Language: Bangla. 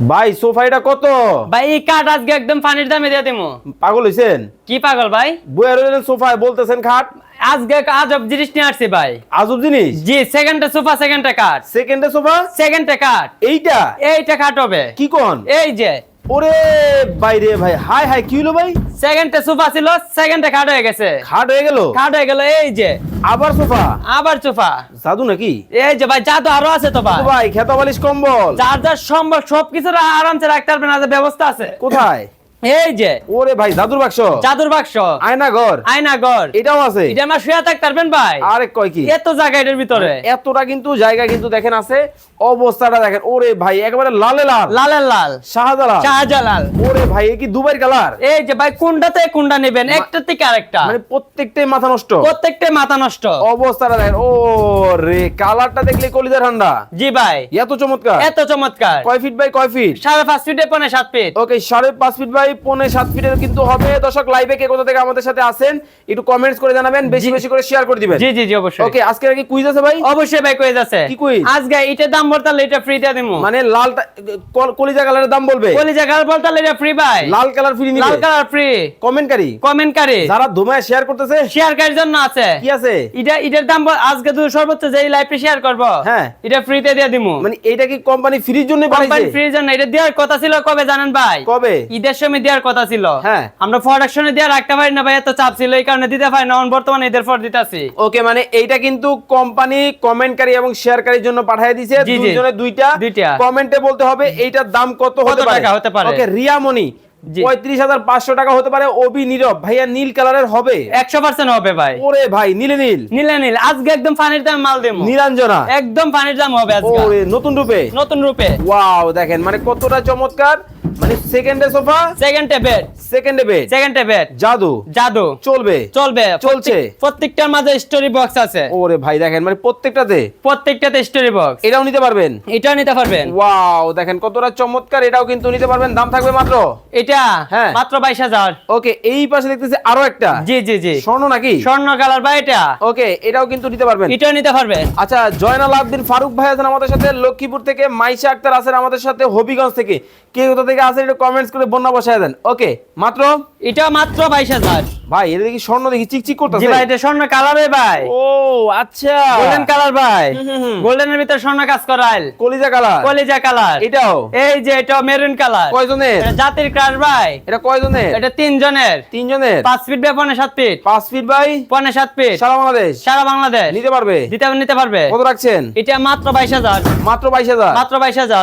ভাই সোফা এটা কত? ভাই এই কাঠ আজকে একদম পানির দামে দিয়ে দিমু। পাগল হইছেন? কি পাগল ভাই? বইয়া রইলেন সোফায় বলতেছেন খাট। আজকে আজব জিনিস নিয়ে আসছি ভাই। আজব জিনিস? জি সেকেন্ডে সোফা সেকেন্ডে কাঠ। সেকেন্ডে সোফা? সেকেন্ডে কাঠ। এইটা? এইটা কাঠ হবে। কি কোন? এই যে। ওরে বাইরে ভাই হাই হাই কি হলো ভাই? সেকেন্ডে সোফা ছিল সেকেন্ডে কাঠ হয়ে গেছে। খাট হয়ে গেল? কাঠ হয়ে গেল এই যে। আবার সোফা? আবার সোফা। জাদু নাকি? এই যে ভাই জাদু আরও আছে তো ভাই। ভাই খেতা বালিশ কম্বল। যার যার সম্ভব সবকিছু আরামসে রাখতে পারবেন আছে ব্যবস্থা আছে। কোথায়? এই যে। ওরে ভাই জাদুর বাক্স। জাদুর বাক্স। এটাও আছে। এটা আমার শুয়ে থাকতে পারবেন ভাই? আরে কয় কি? এত জায়গা এটার ভিতরে। এতটা কিন্তু জায়গা কিন্তু দেখেন আছে। অবস্থাটা দেখেন। ওরে ভাই একেবারে লালে লাল। লালের লাল। শাহজালাল। শাহজালাল। ওরে ভাই এ কি দুবাইয়ের কালার? এই যে ভাই কোনটাতে কোনটা নেবেন? একটা থেকে আরেকটা। মানে প্রত্যেকটাই মাথা নষ্ট। প্রত্যেকটাই মাথা নষ্ট। অবস্থাটা দেখেন। ও রে কালারটা দেখলে কলিজা ঠান্ডা। জি ভাই। এত চমৎকার। এত চমৎকার। কয় ফিট বাই কয় ফিট সাড়ে পাঁচ ফিটে পনে সাত ফিট ওকে সাড়ে পাঁচ ফিট বাই পৌনে সাত ফিটের কিন্তু হবে। দর্শক লাইভে কে কোথা থেকে আমাদের সাথে আসেন একটু কমেন্টস করে জানাবেন বেশি বেশি করে শেয়ার করে দিবেন। জি জি জি অবশ্যই। ওকে আজকে কি কুইজ আছে ভাই? অবশ্যই ভাই কয়ে যাচ্ছে কি quiz? আজকে এটার দাম বলতালে এটা ফ্রি দিয়ে দিমু। মানে লালটা কলিজা কালারের দাম বলবে? কলিজা গাল বলতালে এটা ফ্রি ভাই। লাল কালার ফ্রি নিবে? লাল কালার ফ্রি কমেন্টকারী কমেন্টকারী যারা ধুমায় শেয়ার করতেছে? শেয়ার করার জন্য আছে? কি আছে? এটা এটার দাম বল- আজকে তুই সর্বোচ্চ যে লাইভে শেয়ার করব হ্যাঁ। এটা ফ্রিতে দিয়ে দিমু। মানে এটা কি কোম্পানি ফ্রির জন্য বানাইছে? কোম্পানি বানাইছে ফ্রি জন্য এটা দেওয়ার কথা ছিল কবে জানেন ভাই? কবে? ঈদের সময় দেওয়ার কথা ছিল। হ্যাঁ। আমরা প্রোডাকশনে দিয়ে রাখতে পারি না ভাই এত চাপ ছিল। এই কারণে দিতে পারি না বর্তমানে ঈদের পর দিতেছি। ওকে মানে এইটা কিন্তু কোম্পানি কমেন্টকারী এবং শেয়ারকারীর জন্য পাঠিয়ে দিয়েছে। দুইজনের দুইটা দুইটা। কমেন্টে বলতে হবে এইটার দাম কত হতে পারে? হতে পারে? ওকে রিয়ামণি। পঁয়ত্রিশ হাজার পাঁচশো টাকা হতে পারে। নীরব ভাইয়া নীল কালারের হবে। একশো পার্সেন্ট হবে ভাই। ওরে ভাই নীলে নীল। নিলে নীল। আজকে একদম পানির দাম মাল দেবো। নীলাঞ্জনা। একদম পানির দাম হবে আজকে। নতুন রূপে। নতুন রূপে। ওয়াও দেখেন মানে কতটা চমৎকার। মানে সেকেন্ডে সোফা সেকেন্ডে বেড সেকেন্ডে বেড সেকেন্ডে বেড জাদু। জাদু। চলবে। চলবে। চলছে। প্রত্যেকটার মাঝে স্টোরি বক্স আছে। ওরে ভাই দেখেন মানে প্রত্যেকটাতে। প্রত্যেকটাতে স্টোরি বক্স এটাও নিতে পারবেন। এটাও নিতে পারবেন। ওয়াও দেখেন কতটা চমৎকার। এটাও কিন্তু নিতে পারবেন। দাম থাকবে মাত্র? এটা হ্যাঁ। মাত্র বাইশ হাজার। ওকে এই পাশে দেখতেছি আরও একটা। জি জি জি। স্বর্ণ নাকি? স্বর্ণ কালার বা এটা। ওকে এটাও কিন্তু নিতে পারবেন। এটাও নিতে পারবেন। আচ্ছা জয়নাল আবদিন ফারুক ভাই আছেন আমাদের সাথে লক্ষ্মীপুর থেকে মাইশা আক্তার আছেন আমাদের সাথে হবিগঞ্জ থেকে। কে কোথা থেকে আছেন একটু কমেন্টস করে বন্যা বসায় দেন। ওকে মাত্র? এটা মাত্র বাইশ হাজার। ভাই এটা দেখি স্বর্ণ দেখি চিকচিক জি করতেছে? ভাই এটা স্বর্ণ কালারে ভাই। ও আচ্ছা। গোল্ডেন কালার ভাই। গোল্ডেনের ভিতর স্বর্ণ কাজ করাইল কলিজা কালার কলিজা কালার এটাও? এই যে এটা মেরুন কালার কয়জনের? জাতির ক্রাশ ভাই। এটা কয়জনের? এটা তিনজনের। তিনজনের? পাঁচ ফিট বে পনে সাত ফিট পাঁচ ফিট বাই সাত ফিট সারা বাংলাদেশ? সারা বাংলাদেশ। নিতে পারবে? দিতে নিতে পারবে। কত রাখছেন? এটা মাত্র বাইশ হাজার। মাত্র বাইশ হাজার? মাত্র বাইশ হাজার।